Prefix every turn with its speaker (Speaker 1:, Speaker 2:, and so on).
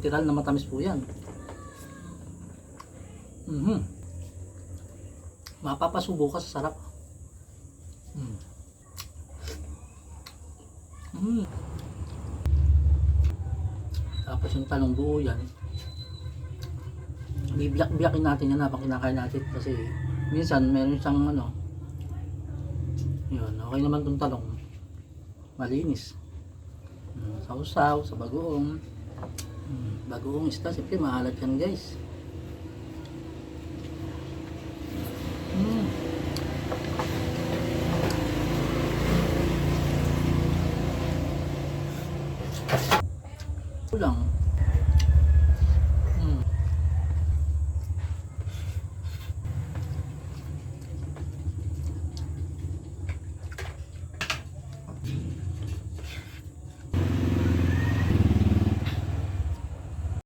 Speaker 1: Literal na matamis po yan. Mhm. Mapapasubo ka sa sarap. Mm. Mm. Tapos yung talong buo yan. Bibiyak-biyakin natin yan habang kinakain natin kasi minsan meron siyang ano yun, okay naman tong talong malinis Mm, sa usaw, sa bagoong Bagoong isda, siyempre mahalat yan guys. Mm. Kulang.